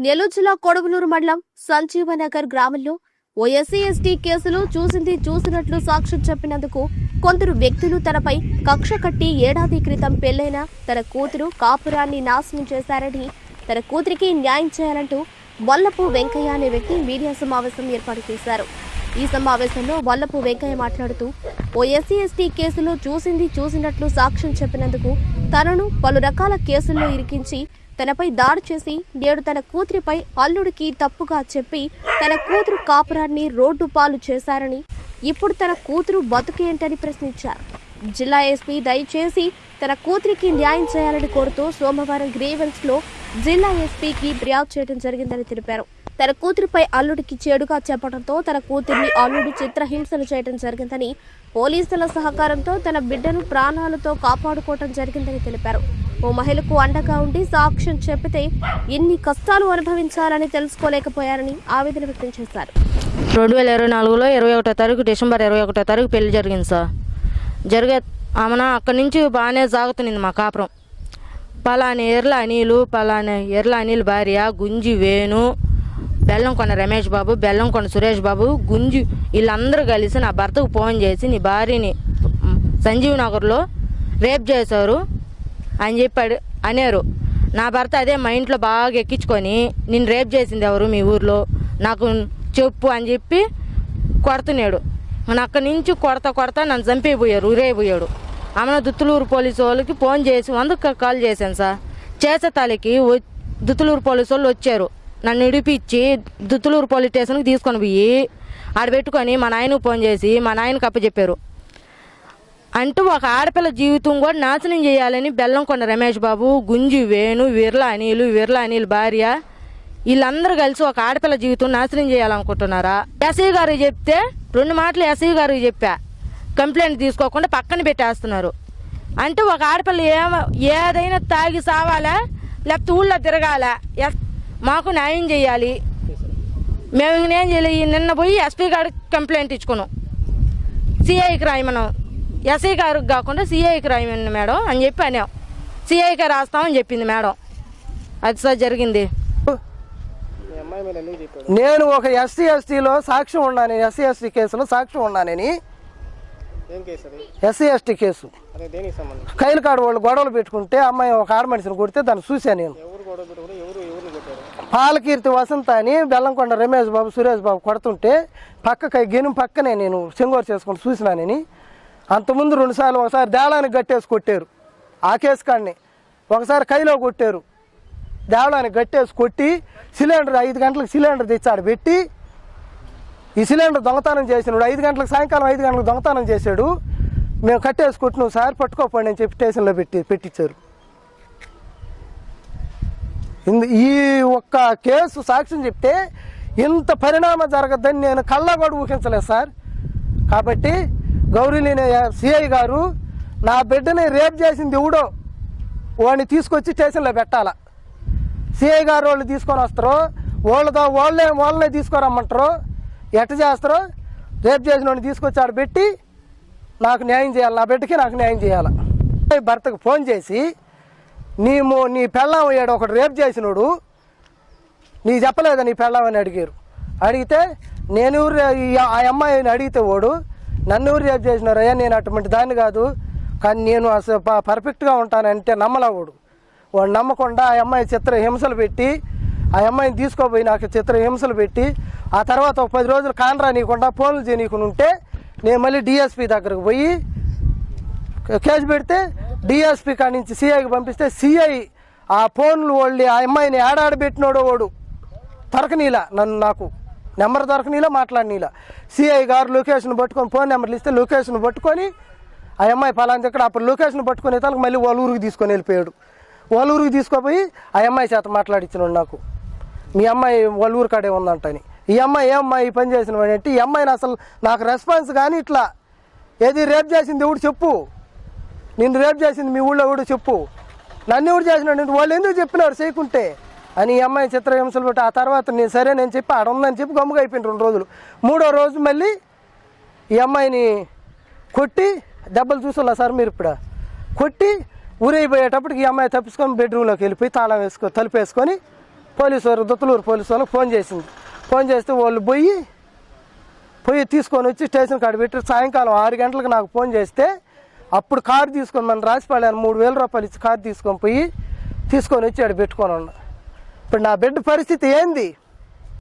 నెల్లూరు జిల్లా కొడవలూరు మండలం సంజీవనగర్ గ్రామంలో ఓ ఎస్సీ ఎస్టీ కేసులో చూసింది చూసినట్లు సాక్ష్యం చెప్పినందుకు కొందరు వ్యక్తులు తనపై కక్ష కట్టి ఏడాది క్రితం పెళ్ళైన తన కూతురు కాపురాన్ని నాశనం చేశారని తన కూతురికి న్యాయం చేయాలంటూ వల్లపు వెంకయ్య అనే వ్యక్తి మీడియా సమావేశం ఏర్పాటు చేశారు. ఈ సమావేశంలో వల్లపు వెంకయ్య మాట్లాడుతూ ఓ ఎస్సీ ఎస్టీ కేసులో చూసింది చూసినట్లు సాక్ష్యం చెప్పినందుకు తనను పలు రకాల కేసుల్లో ఇరికించి తనపై దాడి చేసి నేడు తన కూతురిపై అల్లుడికి తప్పుగా చెప్పి తన కూతురు కాపురాన్ని రోడ్డు పాలు చేశారని ఇప్పుడు తన కూతురు బతుకేంటని ప్రశ్నించారు. జిల్లా ఎస్పీ దయచేసి తన కూతురికి న్యాయం చేయాలని కోరుతూ సోమవారం గ్రీవెన్స్లో జిల్లా ఎస్పీకి ఫిర్యాదు చేయడం జరిగిందని తెలిపారు. తన కూతురిపై అల్లుడికి చెడుగా చెప్పడంతో తన కూతుర్ని అల్లుడు చిత్రహింసలు చేయడం జరిగిందని పోలీసుల సహకారంతో తన బిడ్డను ప్రాణాలతో కాపాడుకోవటం జరిగిందని తెలిపారు. ఓ మహిళకు అండగా ఉండి సాక్ష్యం చెప్పితే ఎన్ని కష్టాలు అనుభవించాలని తెలుసుకోలేకపోయారని ఆవేదన వ్యక్తం చేశారు. రెండు వేల ఇరవై నాలుగులో ఇరవై ఒకటో తారీఖు డిసెంబర్ ఇరవై ఒకటో తారీఖు పెళ్ళి జరిగింది సార్. జరిగే ఆమెన అక్కడి నుంచి బాగానే సాగుతుంది మా కాపురం. పలాని ఎర్ల అనిలు పలాని ఎర్ల అనిల్ భార్య గుంజి వేణు బెల్లం కొన్న రమేష్ బాబు బెల్లం కొన్న సురేష్ బాబు గుంజు వీళ్ళందరూ కలిసి నా భర్తకు ఫోన్ చేసి నీ భార్యని సంజీవ్ నగర్లో రేప్ చేశారు అని చెప్పాడు అనేరు. నా భర్త అదే మా ఇంట్లో బాగా ఎక్కించుకొని నేను రేప్ చేసింది ఎవరు మీ ఊర్లో? నాకు చెప్పు అని చెప్పి కొడుతున్నాడు. మన అక్కడి నుంచి కొడత కొడత నన్ను చంపేపోయారు ఊరైపోయాడు ఆమె దుత్తులూరు పోలీసు వాళ్ళకి ఫోన్ చేసి వందకు కాల్ చేశాను సార్. చేసే తలకి వ- దుత్తులూరు పోలీసు వాళ్ళు వచ్చారు. నన్ను ఇడిపించి దుత్తులూరు పోలీస్ స్టేషన్కి తీసుకొని పోయి ఆడ పెట్టుకొని మా నాయనకు ఫోన్ చేసి మా నాయనకు అప్పచెప్పారు. అంటూ ఒక ఆడపిల్ల జీవితం కూడా నాశనం చేయాలని బెల్లంకొండ రమేష్ బాబు గుంజి వేణు విర్లా అనిలు విర్లా అనిల్ భార్య వీళ్ళందరూ కలిసి ఒక ఆడపిల్ల జీవితం నాశనం చేయాలనుకుంటున్నారా? ఎస్ఐ గారు చెప్తే రెండు మాటలు ఎస్ఐ గారు చెప్పా. కంప్లైంట్ తీసుకోకుండా పక్కన పెట్టేస్తున్నారు. అంటే ఒక ఆడపిల్ల ఏమ ఏదైనా తాగి సావాలా? లేకపోతే ఊళ్ళో తిరగాల? ఎస్- మాకు న్యాయం చేయాలి. మేము ఇంకేం చేయలేదు ఈ నిన్న పోయి ఎస్పీ గారికి కంప్లైంట్ ఇచ్చుకున్నాం. సిఐకి రాయమనం ఎస్ఐ గారికి కాకుండా సిఐకి రాయమని మేడం అని చెప్పి అన్నాం. సిఐకి రాస్తామని చెప్పింది మేడం. అది సార్ జరిగింది. నేను ఒక ఎస్సీ ఎస్టీలో సాక్ష్యం ఉన్నాను ఎస్సీ ఎస్టీ కేసులో సాక్ష్యం ఉన్నానని ఎస్సీ ఎస్టీ కేసు. అదే దేనికి సంబంధం కైలుకాడు వాళ్ళు గొడవలు పెట్టుకుంటే అమ్మాయి ఒక ఆడ మనిషిని కొడితే దాన్ని చూశాను నేను ఎవరు గొడవ పెట్టుకుని ఎవరు ఎవరిని కొట్టారు పాలకీర్తి వసంత అని బెల్లంకొండ రమేష్ బాబు సురేష్ బాబు కొడుతుంటే పక్క గెనుం పక్కనే నేను సింగోరు చేసుకుని చూసినానని అంతకుముందు రెండుసార్లు ఒకసారి దేళానికి గట్టేసి కొట్టారు. ఆ కేసు కాడిని. ఒకసారి కైలో కొట్టారు. దేవళానికి గట్టేసి కొట్టి సిలిండర్ ఐదు గంటలకు సిలిండర్ తెచ్చాడు పెట్టి ఈ సిలిండర్ దొంగతనం చేసినాడు ఐదు గంటలకు సాయంకాలం ఐదు గంటలకు దొంగతనం చేశాడు. మేము కట్టేసి కొట్టినాం సార్ పట్టుకోపోండి అని చెప్పి స్టేషన్లో పెట్టి పెట్టించారు ఈ ఒక్క కేసు సాక్ష్యం చెప్తే ఇంత పరిణామం జరగద్దని నేను కళ్ళ కూడా ఊహించలేదు సార్. కాబట్టి గౌరీలేని సిఐ గారు నా బిడ్డని రేప్ చేసింది ఎవడో వాడిని తీసుకొచ్చి స్టేషన్లో పెట్టాలా. సిఐ గారు వాళ్ళు తీసుకొని వస్తారో వాళ్ళతో వాళ్ళే వాళ్ళనే తీసుకురమ్మంటారు ఎట్ట చేస్తారో రేపు చేసిన వాడిని తీసుకొచ్చి ఆడ పెట్టి నాకు న్యాయం చేయాలి నా బిడ్డకి నాకు న్యాయం చేయాలి. భర్తకు ఫోన్ చేసి నీ మో నీ పెళ్ళం అయ్యాడు ఒకడు రేపు చేసినోడు నీ చెప్పలేదా నీ పెళ్ళం అని అడిగారు. అడిగితే నేను ఆ అమ్మాయిని అడిగితే వాడు నన్ను ఎవరు రేపు చేసినారయ్యా నేను అటువంటి దాన్ని కాదు కానీ నేను అసలు పర్ఫెక్ట్గా ఉంటానంటే నమ్మలా వాడు. వాడు నమ్మకుండా ఆ అమ్మాయి చిత్ర హింసలు పెట్టి ఆ అమ్మాయిని తీసుకోపోయి నాకు చిత్ర హింసలు పెట్టి ఆ తర్వాత ఒక పది రోజులు కాన్రా నీకుండా ఫోన్లు చేయనీకుని ఉంటే నేను మళ్ళీ డిఎస్పి దగ్గరకు పోయి కేసు పెడితే డిఎస్పీ కాడి నుంచి సిఐకి పంపిస్తే సిఐ ఆ ఫోన్లు వాళ్ళు ఆ అమ్మాయిని ఏడాడబెట్టినోడో వాడు. దొరకనీలా నన్ను నాకు. నెంబర్ దొరకనీలా మాట్లాడనీలా. సిఐ గారు లొకేషన్ పట్టుకొని ఫోన్ నెంబర్లు ఇస్తే లొకేషన్ పట్టుకొని ఆ అమ్మాయి ఫలాంటి ఇక్కడ అప్పుడు లొకేషన్ పట్టుకొని తనకు మళ్ళీ వాళ్ళ తీసుకొని వెళ్ళిపోయాడు. వాళ్ళ ఊరికి తీసుకుపోయి ఆ అమ్మాయి చేత మాట్లాడించినాడు నాకు. మీ అమ్మాయి వాళ్ళ ఊరు కాడే ఉందంటని. ఈ అమ్మాయి ఏ అమ్మాయి ఈ పని చేసిన వాడంటే ఈ అమ్మాయిని అసలు నాకు రెస్పాన్స్ కానీ ఇట్లా ఏది రేప్ చేసింది ఎవడు చెప్పు. నిన్ను రేపు చేసింది మీ ఊళ్ళో కూడా చెప్పు. నన్ను ఎవరు చేసినాడు? వాళ్ళు ఎందుకు చెప్పినారు చేయకుంటే? అని ఈ అమ్మాయి చిత్రహింసలు పెట్టి ఆ తర్వాత నేను సరే నేను చెప్పి ఆడ ఉందని చెప్పి గమ్ముగా అయిపోయింది రెండు రోజులు. మూడో రోజు మళ్ళీ ఈ అమ్మాయిని కొట్టి దెబ్బలు చూసుకోలే సార్ మీరు ఇప్పుడు. కొట్టి ఊరైపోయేటప్పటికి ఈ అమ్మాయి తప్పించుకొని బెడ్రూమ్లోకి వెళ్ళిపోయి తాళం వేసుకొని తలుపు వేసుకొని పోలీసు వారు దుత్తలూరు పోలీసు వాళ్ళకి ఫోన్ చేసింది. ఫోన్ చేస్తే వాళ్ళు పోయి పోయి తీసుకొని వచ్చి స్టేషన్ కాడ పెట్టి సాయంకాలం ఆరు గంటలకు నాకు ఫోన్ చేస్తే అప్పుడు కారు తీసుకొని మన రాసిపాడాను మూడు వేల రూపాయలు ఇచ్చి కారు తీసుకొని పోయి తీసుకొని వచ్చి ఆడ పెట్టుకొని ఉన్నా. ఇప్పుడు నా బిడ్డ పరిస్థితి ఏంది?